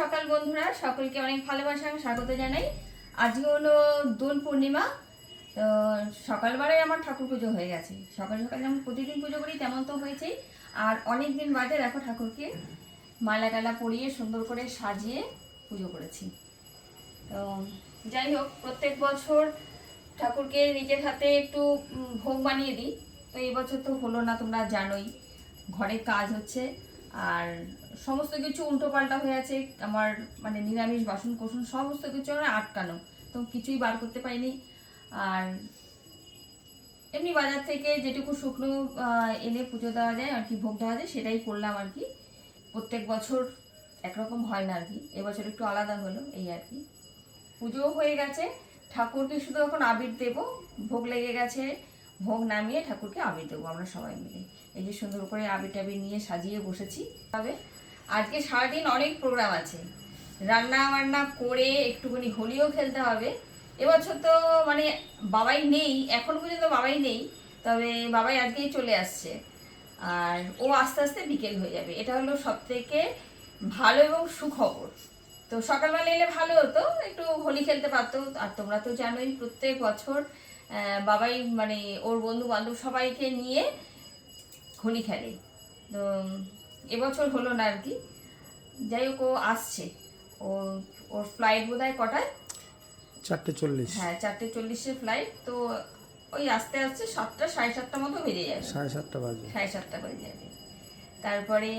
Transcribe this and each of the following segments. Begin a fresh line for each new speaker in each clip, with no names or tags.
সকাল বন্ধুরা, সকলকে অনেক ভালোবাসা, আমি স্বাগত জানাই। আজকে হলো দোল পূর্ণিমা, তো সকালবেলায় আমার ঠাকুর পুজো হয়ে গেছে। সকাল সকাল যেমন প্রতিদিন পুজো করি, তেমন তো হয়েছেই। আর অনেক দিন বাদে দেখো ঠাকুরকে মালা টালা পরিয়ে সুন্দর করে সাজিয়ে পুজো করেছি। তো যাই হোক, প্রত্যেক বছর ঠাকুরকে নিজের হাতে একটু ভোগ বানিয়ে দিই। তো এই বছর তো হলো না, তোমরা জানোই। ঘরে কাজ হচ্ছে। আর সমস্ত কিছু উল্টো পাল্টা হয়ে আছে, আমার মানে নিরামিষ বাসন কোসন সমস্ত কিছু আমার আটকানো, তো কিছুই বার করতে পারিনি। আর এমনি বাজার থেকে যেটুকু শুকনো এনে পুজো দেওয়া যায়, আর কি ভোগ দেওয়া যায়, সেটাই করলাম আর কি। প্রত্যেক বছর একরকম হয় না আর কি, এবছর একটু আলাদা হলো, এই আর কি। পুজো হয়ে গেছে, ঠাকুরকে শুধু এখন আবির দেব, ভোগ লেগে গেছে, ভোগ নামিয়ে ঠাকুরকে আবির দেবো আমরা সবাই মিলে। এই যে সুন্দর করে আবির টাবির নিয়ে সাজিয়ে বসেছি। তবে আজকে সারাদিন অনেক প্রোগ্রাম আছে। রান্না বান্না করে একটুখানি হোলিও খেলতে হবে। এবছর তো মানে বাবাই নেই, এখন পর্যন্ত বাবাই নেই, তবে বাবাই আজকেই চলে আসছে। আর ও আস্তে আস্তে বিকেল হয়ে যাবে। এটা হলো সব থেকে ভালো এবং সুখবর। তো সকালবেলা এলে ভালো হতো, একটু হোলি খেলতে পারতো। আর তোমরা তো জানোই, প্রত্যেক বছর বাবাই মানে ওর বন্ধু বান্ধব সবাইকে নিয়ে হোলি খেলে। তো এবছর হলো না আর কি। যাই হোক ও আসছে। ও ওর ফ্লাইট বোধ হয় কটায়?
চারটে চল্লিশ।
হ্যাঁ চারটে চল্লিশের ফ্লাইট তো ওই আস্তে আস্তে সাতটা সাড়ে সাতটা মতো বেরিয়ে যাবে।
সাড়ে সাতটা বাজে।
সাড়ে সাতটা বেজে যাবে। তারপরে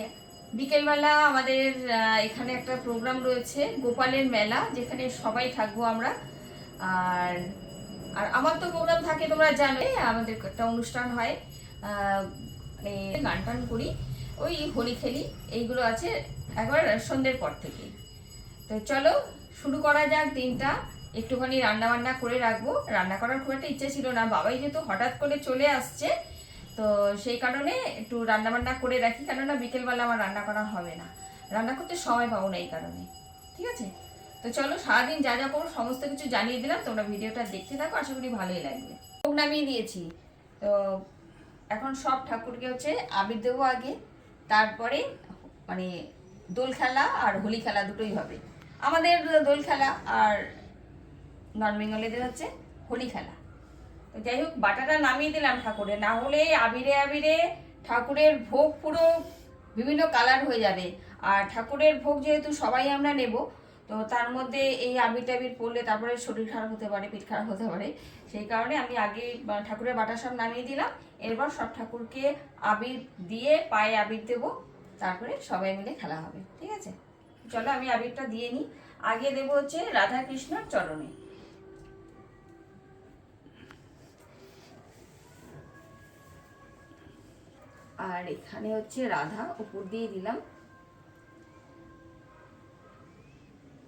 বিকেলবেলা আমাদের এখানে একটা প্রোগ্রাম রয়েছে গোপালের মেলা যেখানে সবাই থাকব আমরা। আর আর আমার তো প্রোগ্রাম থাকে তোমরা জানো আমাদের একটা অনুষ্ঠান হয়। মানে গান টান করি, ওই হোলি খেলি, এইগুলো আছে একবার সন্ধ্যের পর থেকে। তো চলো, শুরু করা যাক দিনটা। একটুখানি রান্না বান্না করে রাখব। রান্না করার খুব একটা ইচ্ছে ছিল না। বাবাই যেহেতু হঠাৎ করে চলে আসছে, তো সেই কারণে একটু রান্না বান্না করে রাখি। কেননা বিকেলবেলা আমার রান্না করা হবে না। রান্না করতে সময় পাবো না এই কারণে। ঠিক আছে? তো চলো, সারাদিন যা যা করব, সমস্ত কিছু জানিয়ে দিলাম। তোমরা ভিডিওটা দেখতে থাকো। আশা করি ভালোই লাগবে। নামিয়ে দিয়েছি। তো এখন সব ঠাকুরকে হচ্ছে আবির দেবো আগে, তারপরে মানে দোল খেলা আর হোলি খেলা দুটোই হবে। আমাদের দোল খেলা আর নন বেঙ্গলিদের হচ্ছে হোলি খেলা। যাই হোক, বাটাটা নামিয়ে দিলাম ঠাকুরে, না হলে আবিরে আবিরে ঠাকুরের ভোগ পুরো বিভিন্ন কালার হয়ে যাবে। আর ঠাকুরের ভোগ যেহেতু সবাই আমরা নেব তো তার মধ্যে এই আবির টাবির পড়লে তারপরে শরীর খারাপ হতে পারে, পেট খারাপ হতে পারে। সেই কারণে আমি আগে ঠাকুরের বাটা সব নামিয়ে দিলাম। এরপর সব ঠাকুরকে আবির দিয়ে পায়ে আবির দেব। তারপরে সবাই মিলে খেলা হবে, ঠিক আছে? চলো আমি আবিরটা দিয়ে নিই। আগে দেবো হচ্ছে রাধা কৃষ্ণর চরণে। আর এখানে হচ্ছে রাধা উপর দিয়ে দিলাম।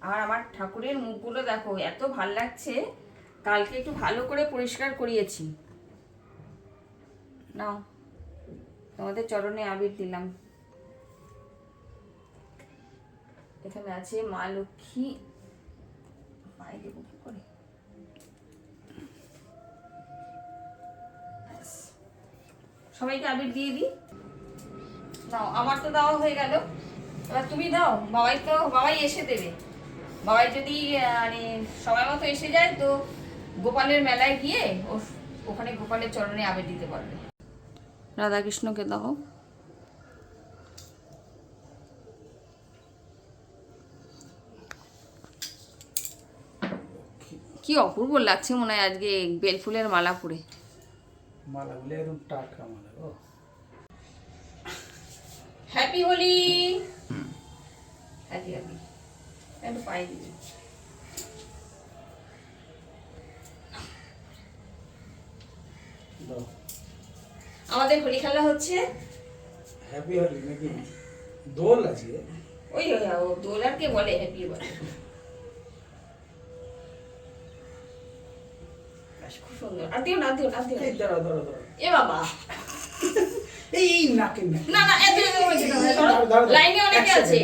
আর আমার ঠাকুরের মুখগুলো দেখো, এত ভালো লাগছে। কালকে একটু ভালো করে পরিষ্কার করিয়েছি। নাও, তোমাদের চরণে আবির দিলাম। এখানে আছে মা লক্ষ্মী। পায়ে দেবো কি করে। সবাইকে আবির দিয়ে দিই। নাও, আমার তো দেওয়া হয়ে গেল। এবার তুমি দাও, বাবাই তো, বাবাই এসে দেবে। বাবাই যদি মানে সময় মতো এসে যায় তো গোপালের মেলায় গিয়ে ও ওখানে গোপালের চরণে আবেদ দিতে পারবে। রাধাকৃষ্ণকে দাও। কি অপূর্ব লাগছে মনে হয় আজকে বেলফুলের মালা পরে।
মালাগুলো একদম টাটকা মালা ও।
হ্যাপি হোলি হ্যাপি হ্যাপি একটু পাই দিবি আমাদের হোলি খেলা হচ্ছে
হ্যাপি হলি নাকি দোল আছে
ওই ওই ও দোলারকে বলে হ্যাপি বলে খুব সুন্দর আর দিও না আর দিও দিও এ বাবা
এই নাকে না
না এত। লাইনে অনেকে আছে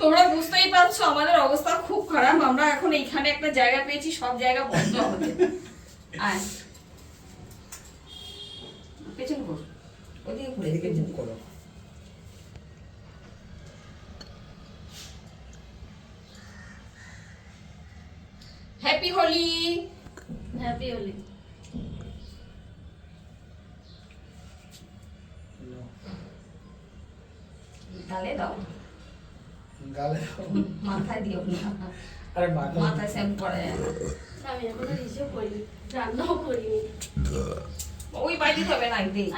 তোমরা বুঝতেই পারছ আমাদের অবস্থা খুব খারাপ। আমরা এখন এইখানে একটা জায়গা পেয়েছি সব জায়গা বন্ধ হবে আয়। ওদিকে ঘুরে
করো।
হ্যাপি
হোলি হ্যাপি
হোলি তাহলে দাও।
গালে
মাথায় দিও না।
আরে মাথা
মাথায় শ্যাম্পু করা। যায়
আমি এখনও রিসিভ করিনি রান্নাও করিনি।
ওই বাইরে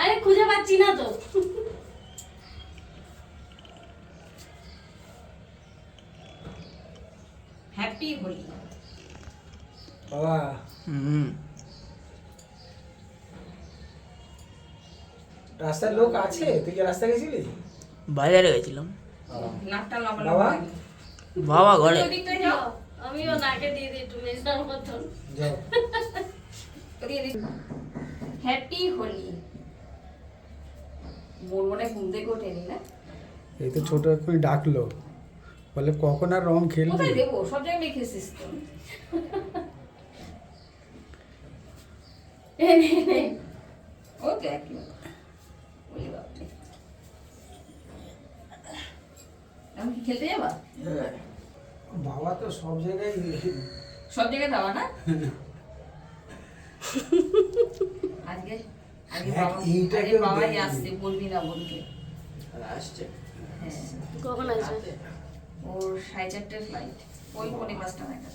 আরে খুঁজে পাচ্ছি না তো।
হ্যাপি হোলি
বাবা।
হুম।
রাস্তায় লোক আছে? তুই কি রাস্তায় গেছিলি?
বাজারে গেছিলাম।
বাবা?
ঘরে।
আমিও নাকে দিয়ে দিই একটু মেজদার মতন।
হ্যাপি হোলি মোর মনে ঘুম থেকে ওঠেনি না?
এই তো ছোট এক্ষুনি ডাকলো। বলে কখন আর রং খেলবি?
কোথায় দেবো? সব জায়গায় লিখেছিস তো।
এই নে, নে।
ও দেখ ওলি বাপরে আমি কি খেলতে যাবা?
বাবা তো সব জায়গায়
সব জায়গায় যাওয়া না? আজকে আজকে
হ্যাঁ,
বাবা
এইটাকে
আজকে বাবাই আসছে বলবি না বলকে
আসছে।
হ্যাঁ।
কখন আসবে?
ওর সাড়ে চারটের ফ্লাইট ওই পৌনে পাঁচটা নাগাদ।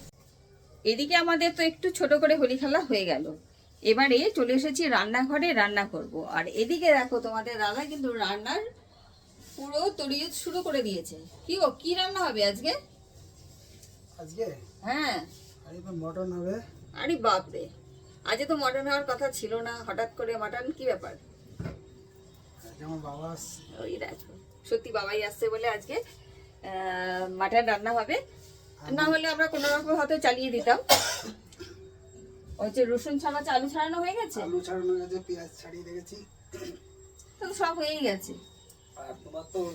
এদিকে আমাদের তো একটু ছোট করে হোলি খেলা হয়ে গেল। এবারে চলে এসেছি রান্নাঘরে রান্না করব। আর এদিকে দেখো তোমাদের দাদা কিন্তু রান্নার পুরো তরিয়ত শুরু করে দিয়েছে। কি গো কি রান্না হবে আজকে?
আজকে?
হ্যাঁ।
আরে তো মটন হবে।
আরে বাপরে আজকে তো মটন হওয়ার কথা ছিল না হঠাৎ করে মটন কি ব্যাপার?
আমার বাবা
ওই দেখো সত্যি বাবাই আসছে বলে আজকে মাটন রান্না হবে। না হলে আমরা কোনো রকম হয়তো চালিয়ে দিতাম। ওই যে রসুন ছাড়া আলু ছাড়ানো হয়ে গেছে?
আলু ছাড়ানো গেছে পেঁয়াজ ছাড়িয়ে রেখেছি।
তো সব হয়েই গেছে।
আর তোমার তো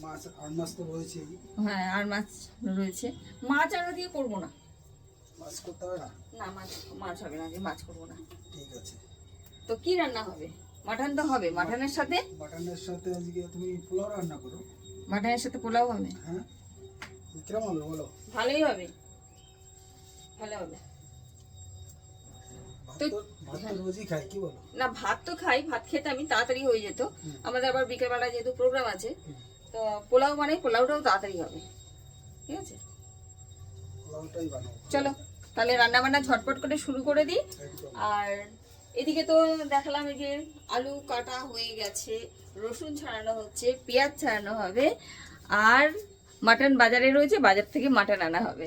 মাছ আর মাছ তো রয়েছে
হ্যাঁ আর মাছ রয়েছে। মাছ আর দিয়ে করব না।
মাছ করতে হবে না?
না মাছ মাছ হবে না আজকে মাছ করব না।
ঠিক আছে।
তো কি রান্না হবে? মাটন তো হবে। মাটনের সাথে?
মাটনের সাথে আজকে তুমি পোলাও রান্না করো।
মাটনের সাথে পোলাও হবে?
হ্যাঁ। কিরম হবে বলো?
ভালোই হবে। ভালো হবে। তো- না ভাত তো খাই ভাত খেতে আমি তাড়াতাড়ি হয়ে যেত আমাদের আবার বিকেলবেলা যেহেতু প্রোগ্রাম আছে তো পোলাও মানে পোলাওটাও তাড়াতাড়ি হবে ঠিক আছে চলো তাহলে রান্না বান্না ঝটপট করে শুরু করে দিই আর এদিকে তো দেখালাম এই যে আলু কাটা হয়ে গেছে রসুন ছাড়ানো হচ্ছে পেঁয়াজ ছাড়ানো হবে আর মাটন বাজারে রয়েছে বাজার থেকে মাটন আনা হবে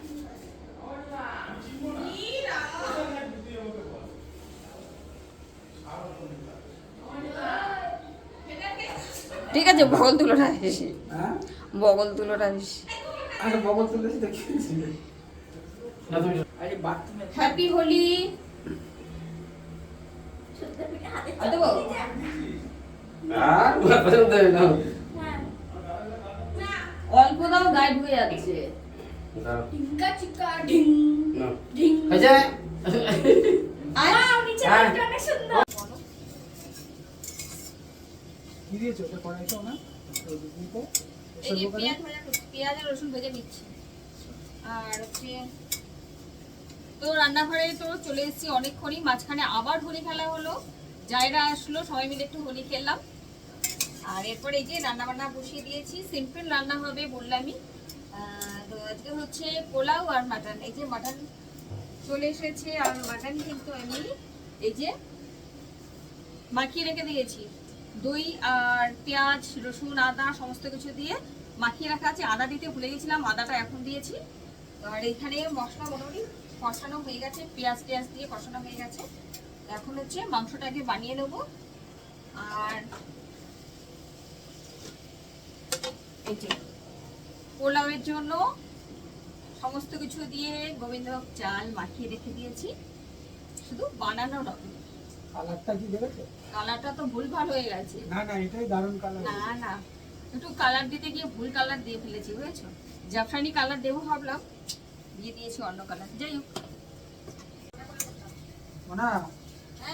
ঠিক আছে বগল তুলোটা বেশি
হ্যাঁ?
বগল তুলোটা বেশি
আরে বগল তুলেছি দেখিয়েছি
হ্যাপি হোলি অল্প দাও গায়ে ঢুকে যাচ্ছে।
টিঙ্কা চিকা ঢিং ঢিং।
আচ্ছা
ওয়াও, নিচে
হ্যাঁ।
অনেক সুন্দর।
কি দিয়েছ? ওটা কড়াইতো না? তো দিদিকে
এই পেঁয়াজ পেঁয়াজ আর রসুন ভেজে নিচ্ছি। আর হচ্ছে তো রান্নাঘরে তো চলে এসেছি অনেকক্ষণই মাঝখানে আবার হোলি খেলা হলো। জায়রা আসলো সবাই মিলে একটু হোলি খেললাম। আর এরপরে এই যে রান্না বান্না বসিয়ে দিয়েছি সিম্পল রান্না হবে বললামই। তো আজকে হচ্ছে পোলাও আর মাটন। এই যে মাটন চলে এসেছে আর মাটন কিন্তু আমি এই যে মাখিয়ে রেখে দিয়েছি। দই আর পেঁয়াজ, রসুন, আদা সমস্ত কিছু দিয়ে মাখিয়ে রাখা আছে। আদা দিতে ভুলে গেছিলাম, আদাটা এখন দিয়েছি। আর এখানে মশলা মোটামুটি কষানো হয়ে গেছে, পেঁয়াজ টেয়াজ দিয়ে কষানো হয়ে গেছে। এখন হচ্ছে মাংসটাকে বানিয়ে নেব। আর পোলাওয়ের জন্য সমস্ত কিছু দিয়ে গোবিন্দভোগ চাল মাখিয়ে রেখে দিয়েছি। শুধু বানানো রকম
কালারটা কি দেখেছ
কালারটা তো ভুলভাল হয়ে গেছে।
না না এটাই দারুণ কালার
না না। একটু কালার দিতে গিয়ে ভুল কালার দিয়ে ফেলেছি বুঝেছ? জাফরানি কালার দেবো ভাবলাম দিয়ে দিয়েছি অন্য কালার যাই হোক।
না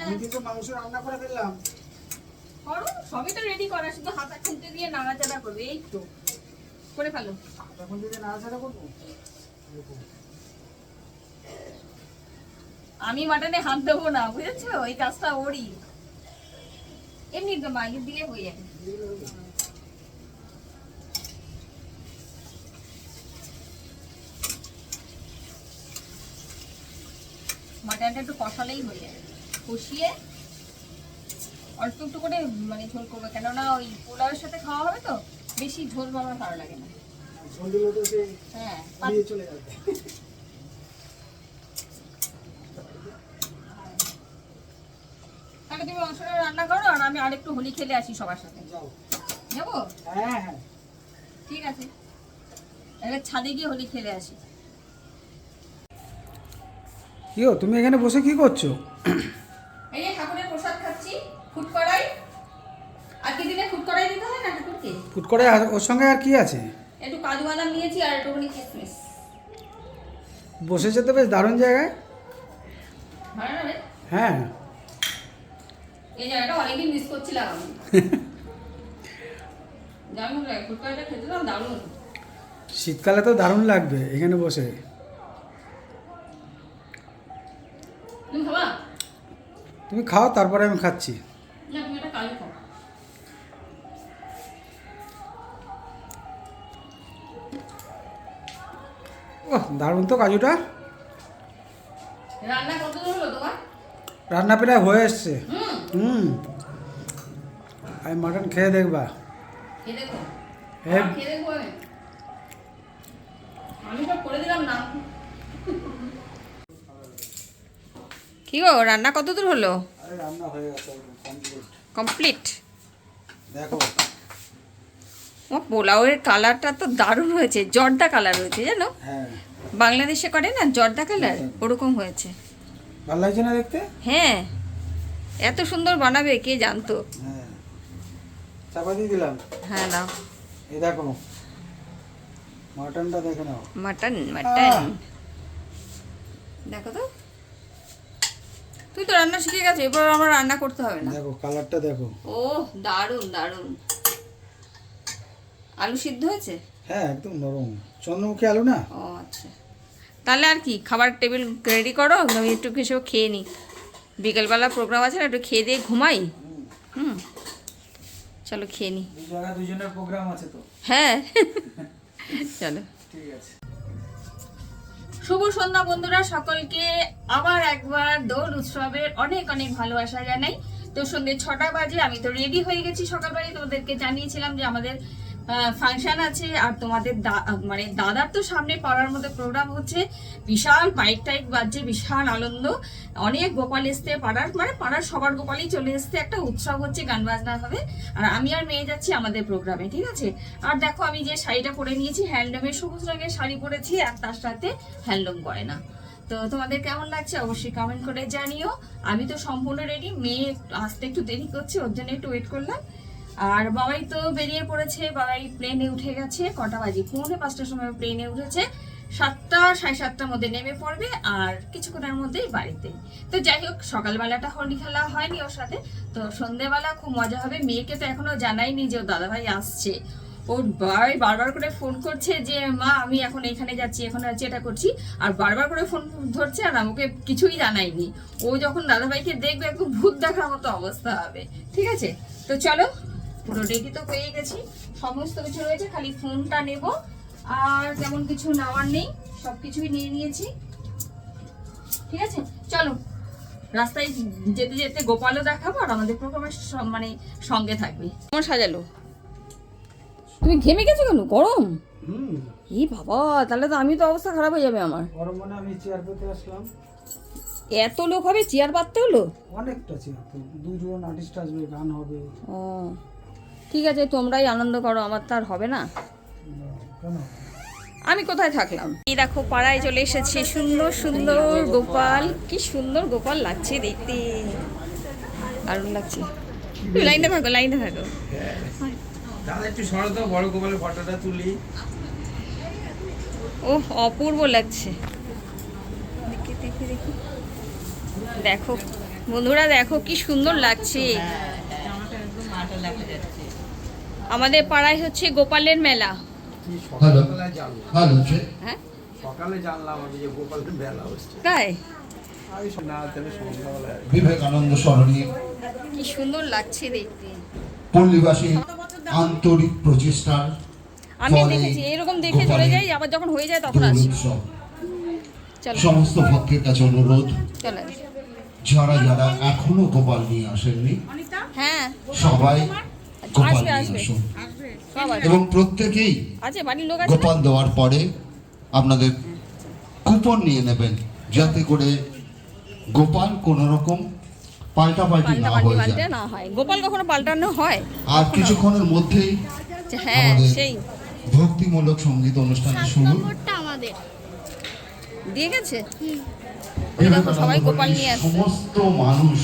আমি কিন্তু মাংস রান্না করে ফেললাম।
করো সবই তো রেডি করা শুধু হাতা খুলতে দিয়ে নাড়াচাড়া করবে এই তো। করে ফেলো।
এখন যদি নাড়াচাড়া করব?
আমি মাটনে হাত দেবো না বুঝেছ? ওই কাজটা ওরই। এমনি তো মাগের দিলে হয়ে যাবে। মাটনটা একটু কষালেই হয়ে যাবে কষিয়ে অল্প একটু করে মানে ঝোল করবে। কেননা ওই পোলাওয়ের সাথে খাওয়া হবে তো বেশি ঝোল আমার ভালো লাগে না। হ্যাঁ
দিয়ে চলে যাবে
তাহলে তুমি মাংসটা রান্না করো আর আমি আরেকটু হোলি খেলে আসি সবার সাথে।
যাও
যাব
হ্যাঁ হ্যাঁ।
ঠিক আছে। তাহলে ছাদে গিয়ে হোলি খেলে আসি।
কি গো তুমি এখানে বসে কি করছ?
এই যে ঠাকুরের প্রসাদ খাচ্ছি ফুট করাই আজকে দিনে ফুট করাই দিতে হয় না ঠাকুরকে?
ফুট করে আর- ওর সঙ্গে আর কি আছে?
একটু কাজু বাদাম নিয়েছি আর একটুখানি কিশমিশ।
বসেছে তো বেশ দারুণ জায়গায়।
ভালো না
হ্যাঁ।
এই জায়গাটা অনেকদিন মিস করছিলাম আমি। খেতে দারুণ।
শীতকালে তো দারুণ লাগবে এখানে বসে।
তুমি
খাও তারপরে আমি খাচ্ছি। ওহ দারুণ তো কাজুটা।
রান্না কত হলো তোমার?
রান্না প্রায় হয়ে এসছে।
হুম।
হুম। আমি মাটন খেয়ে দেখবা। হ্যাঁ।
না। কি গো রান্না কত দূর হলো?
আরে রান্না হয়ে গেছে কমপ্লিট দেখো।
ও পোলাওয়ের কালারটা তো দারুণ হয়েছে জর্দা কালার হয়েছে জানো?
হ্যাঁ।
বাংলাদেশে করে না জর্দা কালার ওরকম হয়েছে।
ভালো লাগছে না দেখতে?
হ্যাঁ। এত সুন্দর বানাবে কে জানতো?
হ্যাঁ। চাপা দিলাম।
হ্যাঁ নাও।
এই দেখো মাটনটা দেখে নাও।
Mutton mutton. দেখো তো। তুই তো রান্না শিখে গেছো এবার আমার রান্না করতে হবে না।
দেখো কালারটা দেখো।
ও দারুণ দারুণ। আলু সিদ্ধ হয়েছে?
হ্যাঁ একদম নরম। চন্দ্রমুখী আলু না?
ও আচ্ছা। তাহলে আর কি খাবার টেবিল রেডি করো আমি একটু কিছু খেয়ে নিই। বিকেলবেলা প্রোগ্রাম আছে না একটু খেয়ে দিয়ে ঘুমাই? হুম। চলো খেয়ে
জায়গায় দুজনের প্রোগ্রাম আছে তো।
হ্যাঁ। চলো।
ঠিক আছে।
শুভ সন্ধ্যা বন্ধুরা সকলকে আবার একবার দোল উৎসবের অনেক অনেক ভালোবাসা জানাই। তো সন্ধ্যে ছটা বাজে আমি তো রেডি হয়ে গেছি সকালবেলায়। তোমাদেরকে জানিয়েছিলাম যে আমাদের ফাংশন আছে আর তোমাদের মানে দাদার তো সামনে পাড়ার মধ্যে প্রোগ্রাম হচ্ছে। বিশাল মাইক টাইক বাজছে, বিশাল আনন্দ। অনেক গোপাল এসছে পাড়ার মানে পাড়ার সবার গোপালই চলে এসছে। একটা উৎসব হচ্ছে, গান বাজনা হবে। আর আমি আর মেয়ে যাচ্ছি আমাদের প্রোগ্রামে ঠিক আছে? আর দেখো আমি যে শাড়িটা পরে নিয়েছি, হ্যান্ডলুমের সবুজ রঙের শাড়ি পরেছি, আর তার সাথে হ্যান্ডলুম করে না। তো তোমাদের কেমন লাগছে অবশ্যই কমেন্ট করে জানিও। আমি তো সম্পূর্ণ রেডি মেয়ে আসতে একটু দেরি করছে, ওর জন্য একটু ওয়েট করলাম। আর বাবাই তো বেরিয়ে পড়েছে, বাবাই প্লেনে উঠে গেছে, কটা বাজে? পৌনে পাঁচটার সময় প্লেনে উঠেছে। সাতটা, সাড়ে সাতটার মধ্যে নেমে পড়বে আর কিছুক্ষণের মধ্যেই বাড়িতে। তো যাই হোক, সকালবেলাটা হোলি খেলা হয়নি ওর সাথে, তো সন্ধেবেলা খুব মজা হবে। মেয়েকে তো এখনও জানাইনি যে ওর দাদাভাই আসছে। ওর ভাই বারবার করে ফোন করছে যে, মা, আমি এখন এখানে যাচ্ছি, এখন যাচ্ছি, এটা করছি। আর বারবার করে ফোন ধরছে আর আমাকে কিছুই জানায়নি। ও যখন দাদাভাইকে দেখবে, একদম ভূত দেখার মতো অবস্থা হবে। ঠিক আছে? তো চলো পুরো রেডি তো হয়ে গেছি। সমস্ত কিছু রয়েছে খালি ফোনটা নেব। আর তেমন কিছু নেওয়ার নেই সব কিছুই নিয়ে নিয়েছি। ঠিক আছে? চলো রাস্তায় যেতে যেতে গোপালও দেখাবো আর আমাদের প্রোগ্রামের মানে সঙ্গে থাকবে। কেমন সাজালো? তুমি ঘেমে গেছো কেন? গরম?
হুম।
ই বাবা তাহলে তো আমি তো অবস্থা খারাপ হয়ে যাবে আমার।
গরম মানে আমি চেয়ার পেতে আসলাম।
এত লোক হবে? চেয়ার পাততে হলো?
অনেকটা চেয়ার দুজন আর্টিস্ট আসবে গান হবে।
ও। ঠিক আছে তোমরাই আনন্দ করো আমার তো আর হবে না। আমি কোথায় থাকলাম? এই দেখো পাড়ায় চলে এসেছি। সুন্দর সুন্দর গোপাল। কি সুন্দর গোপাল লাগছে দেখতে। দারুণ লাগছে। লাইনে থাকো লাইনে থাকো।
দাদা একটু সরো তো বড় গোপালের ফটোটা তুলি।
ও অপূর্ব লাগছে। দেখি দেখি দেখি। দেখো বন্ধুরা দেখো কি সুন্দর লাগছে। আমাদের পাড়ায় হচ্ছে গোপালের মেলা। হ্যাঁ?
সকালে জানলাম আমি যে গোপালের মেলা হচ্ছে।
তাই?
আমি না তাহলে সন্ধ্যাবেলা আর কি।
বিবেকানন্দ
কি সুন্দর লাগছে দেখতে।
পল্লীবাসী আন্তরিক প্রচেষ্টার
আমি দেখেছি এরকম দেখে চলে যাই আবার যখন হয়ে যায় তখন আসি।
সমস্ত ভক্তের কাছে অনুরোধ। যারা যারা এখনও গোপাল নিয়ে আসেননি
হ্যাঁ।
সবাই নিয়ে আসুন এবং প্রত্যেকেই গোপাল দেওয়ার পরে আপনাদের কুপন নিয়ে নেবেন যাতে করে গোপাল কোনো রকম পাল্টাপাল্টি না
পাল্টা পাল্টি
হয়ে যায়।
না হয়। গোপাল কখনো পাল্টানো হয়?
আর কিছুক্ষণের মধ্যেই
হ্যাঁ সেই।
ভক্তিমূলক সংগীত অনুষ্ঠান শুরু।
আমাদের।
দিয়ে গেছে সবাই গোপাল নিয়ে আসছে।
সমস্ত মানুষ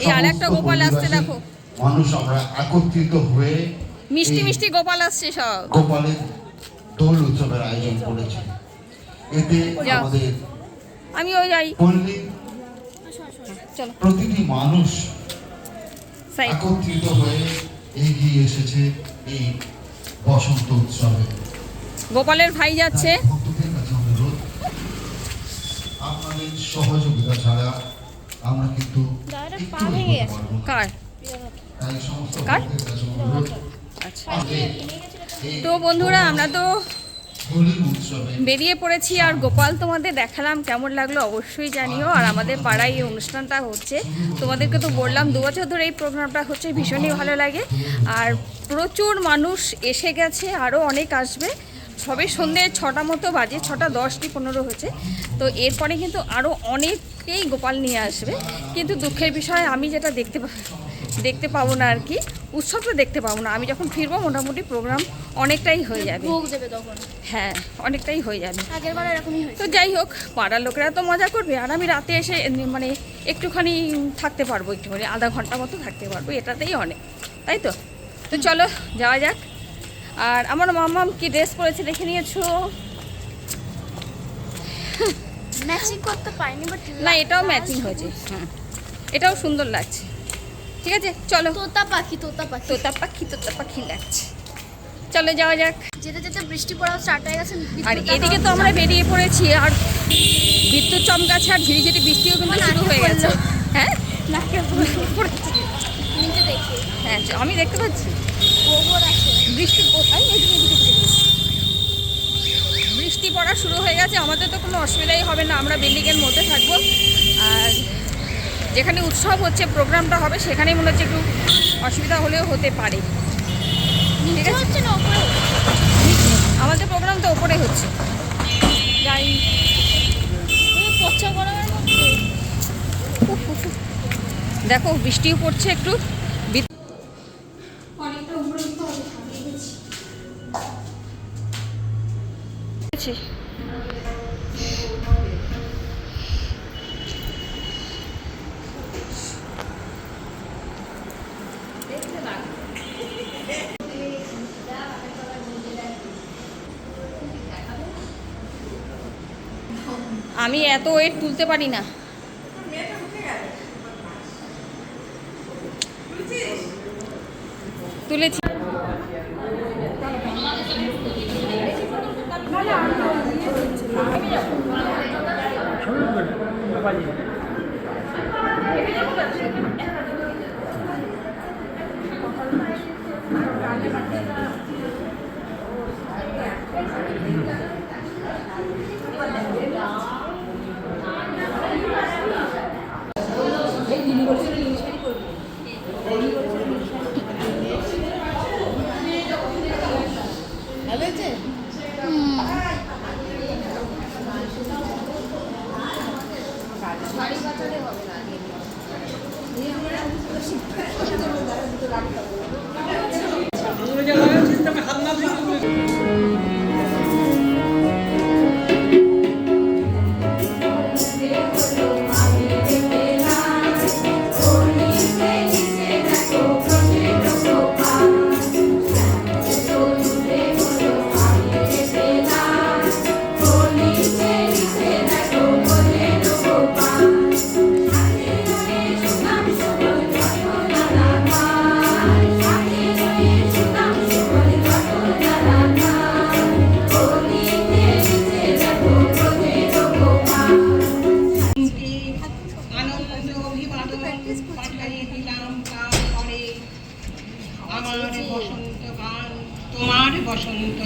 এই আরেকটা গোপাল আসছে দেখো।
মানুষ আমরা একত্রিত হয়ে
মিষ্টি মিষ্টি গোপাল আসছে সব।
গোপালের দোল উৎসবের আয়োজন করেছে। এতে আমাদের
আমি ওই যাই।
পল্লী প্রতিটি মানুষ একত্রিত হয়ে এগিয়ে এসেছে এই বসন্ত উৎসবে।
গোপালের ভাই যাচ্ছে।
ভক্তদের কাছে অনুরোধ আপনাদের সহযোগিতা ছাড়া আমরা কিন্তু।
কার? তো বন্ধুরা, আমরা তো বেরিয়ে পড়েছি আর গোপাল তোমাদের দেখালাম কেমন লাগল অবশ্যই জানিও। আর আমাদের পাড়ায় এই অনুষ্ঠানটা হচ্ছে। তোমাদেরকে তো বললাম, দু বছর ধরে এই প্রোগ্রামটা হচ্ছে, ভীষণই ভালো লাগে। আর প্রচুর মানুষ এসে গেছে, আরও অনেক আসবে। সবে সন্ধে ছটা মতো বাজে, ছটা দশ কি পনেরো হয়েছে। তো এরপরে কিন্তু আরও অনেকেই গোপাল নিয়ে আসবে। কিন্তু দুঃখের বিষয়, আমি যেটা দেখতে পা- দেখতে পাবো না আর কি উৎসবটা দেখতে পাবো না। আমি যখন ফিরবো মোটামুটি প্রোগ্রাম অনেকটাই হয়ে যাবে। হ্যাঁ অনেকটাই হয়ে যাবে। তো যাই হোক পাড়ার লোকেরা তো মজা করবে আর আমি রাতে এসে মানে একটুখানি থাকতে পারব একটুখানি আধা ঘণ্টা মতো থাকতে পারব এটাতেই অনেক তাই তো? তো চলো যাওয়া যাক। আর আমার মামাম কি ড্রেস পরেছে দেখে নিয়েছো?
ম্যাচিং করতে পারিনি বাট
না এটাও ম্যাচিং হয়েছে হ্যাঁ এটাও সুন্দর লাগছে। ঠিক আছে চলো।
তোতা পাখি তোতা পাখি।
তোতা পাখি তোতা পাখি লাগছে। চলো যাওয়া যাক।
যেতে যেতে বৃষ্টি পড়াও স্টার্ট হয়ে গেছে
আর এদিকে তো আমরা বেরিয়ে পড়েছি আর বিদ্যুৎ চমকাচ্ছে আর ঝিরি ঝিরি বৃষ্টিও কিন্তু শুরু হয়ে গেছে। হ্যাঁ? হ্যাঁ আমি দেখতে পাচ্ছি। বৃষ্টি। বৃষ্টি পড়া শুরু হয়ে গেছে আমাদের তো কোনো অসুবিধাই হবে না আমরা বিল্ডিংয়ের মধ্যে আর যেখানে উৎসব হচ্ছে প্রোগ্রামটা হবে সেখানেই মনে হচ্ছে একটু অসুবিধা হলেও হতে পারে। ঠিক আছে?
হচ্ছে না ওপরে?
আমাদের প্রোগ্রাম তো ওপরে হচ্ছে। যাই। দেখো বৃষ্টিও পড়ছে একটু। এত ওয়েট তুলতে পারি না। তুলেছি।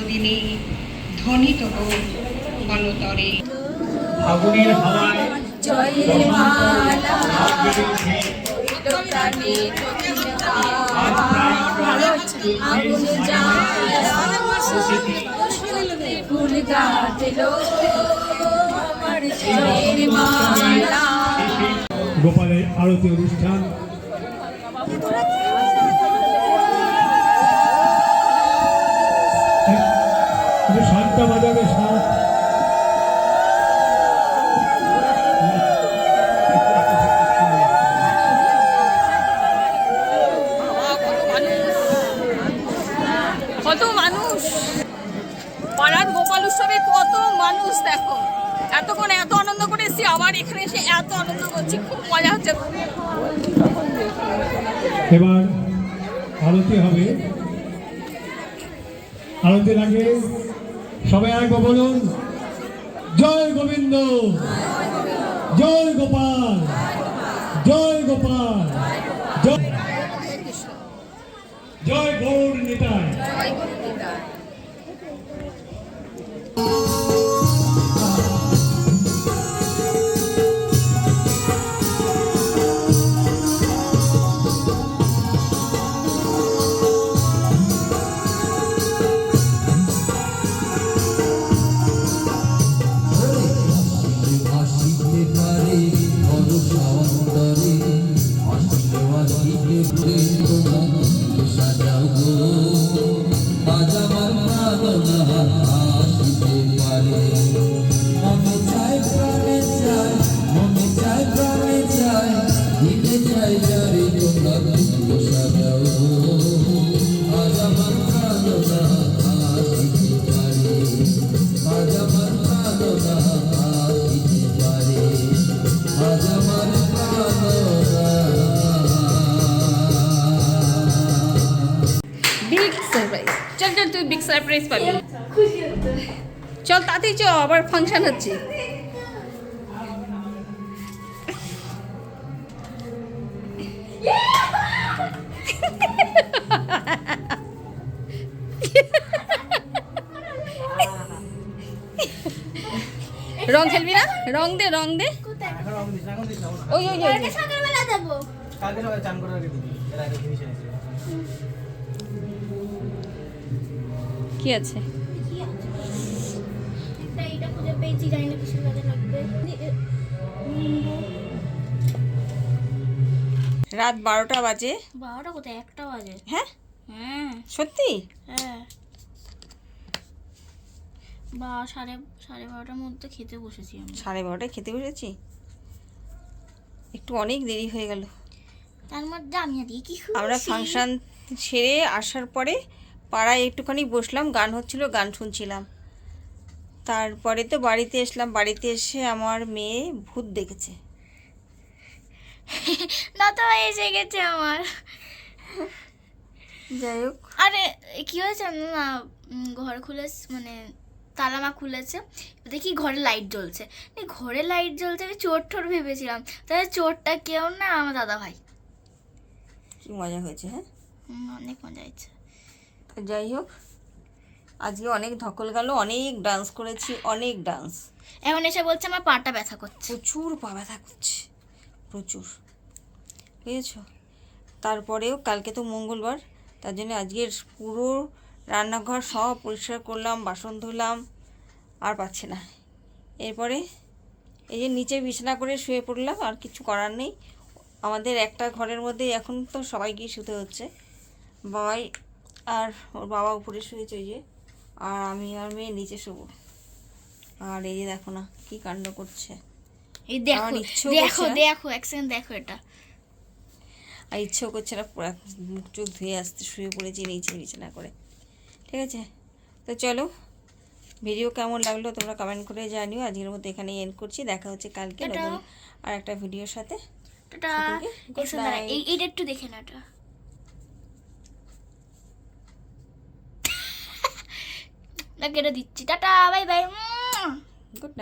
দিনে ধ্বনিত হোক
ফাগুনের হাওয়ায়
মালা ফুল গাছলো জয়ের মালা।
গোপালের আরতি অনুষ্ঠান
দেখো এতক্ষণ এত আনন্দ করে এসেছি আবার এখানে এসে এত আনন্দ করছি খুব মজা হচ্ছে।
এবার আরতি হবে। আরতির আগে সবাই একবার বলুন জয় গোবিন্দ জয় গোপাল জয় গোপাল জয় জয় গৌর নিতাই।
আবার ফাংশন হচ্ছে। রং খেলবি না? রং দে রং দে। ওই ওই ওই। ওই।
সকালবেলা দেবো
কালকে সবাই চান করে রেখে দিবি। এর আগে
কি আছে?
পেয়েছি জানি না কিসের কাজে লাগবে।
রাত বারোটা বাজে।
বারোটা কোথায়? একটা বাজে।
হ্যাঁ?
হ্যাঁ।
সত্যি?
হ্যাঁ। বা সাড়ে সাড়ে বারোটার মধ্যে খেতে বসেছি আমি
সাড়ে বারোটায় খেতে বসেছি? একটু অনেক দেরি হয়ে গেল।
তার মধ্যে আমি আজকে কি
আমরা ফাংশন সেরে আসার পরে পাড়ায় একটুখানি বসলাম গান হচ্ছিল গান শুনছিলাম। তারপরে তো বাড়িতে এসলাম। বাড়িতে এসে আমার মেয়ে ভূত দেখেছে।
না তো এসে গেছে আমার।
যাই হোক।
আরে কি হয়েছে না? ঘর খুলে মানে তালামা খুলেছে। দেখি ঘরে লাইট জ্বলছে। ঘরে লাইট জ্বলছে আমি চোর ঠোর ভেবেছিলাম। তাহলে চোরটা কেউ না আমার দাদা ভাই।
কি মজা হয়েছে হ্যাঁ?
অনেক মজা হয়েছে।
যাই হোক। আজকে অনেক ধকল গেল অনেক ডান্স করেছি অনেক ডান্স
এখন এসে বলছে আমার পাটা ব্যথা করছে।
প্রচুর পা ব্যথা করছে প্রচুর। বুঝেছ? তারপরেও কালকে তো মঙ্গলবার তার জন্য আজকের পুরো রান্নাঘর সব পরিষ্কার করলাম বাসন ধুলাম আর পাচ্ছে না। এরপরে এই যে নিচে বিছানা করে শুয়ে পড়লাম আর কিছু করার নেই। আমাদের একটা ঘরের মধ্যে এখন তো সবাইকেই শুতে হচ্ছে। বাবাই আর ওর বাবা উপরে শুয়েছে ওই যে। আর আমি আর মেয়ে নিচে শুবো। আর এই যে দেখো না কি কাণ্ড করছে।
এই দেখো দেখো দেখো এক সেকেন্ড দেখো এটা।
আর ইচ্ছেও করছে না পুরো মুখ চোখ ধুয়ে আসতে শুয়ে পড়েছি নিচে বিছানা করে। ঠিক আছে? তো চলো ভিডিও কেমন লাগল তোমরা কমেন্ট করে জানিও। আজকের মতো এখানে এন্ড করছি। দেখা হচ্ছে কালকে আর একটা ভিডিওর সাথে।
এইটা একটু দেখে না না কেটে দিচ্ছি। Tata bye bye.
Good night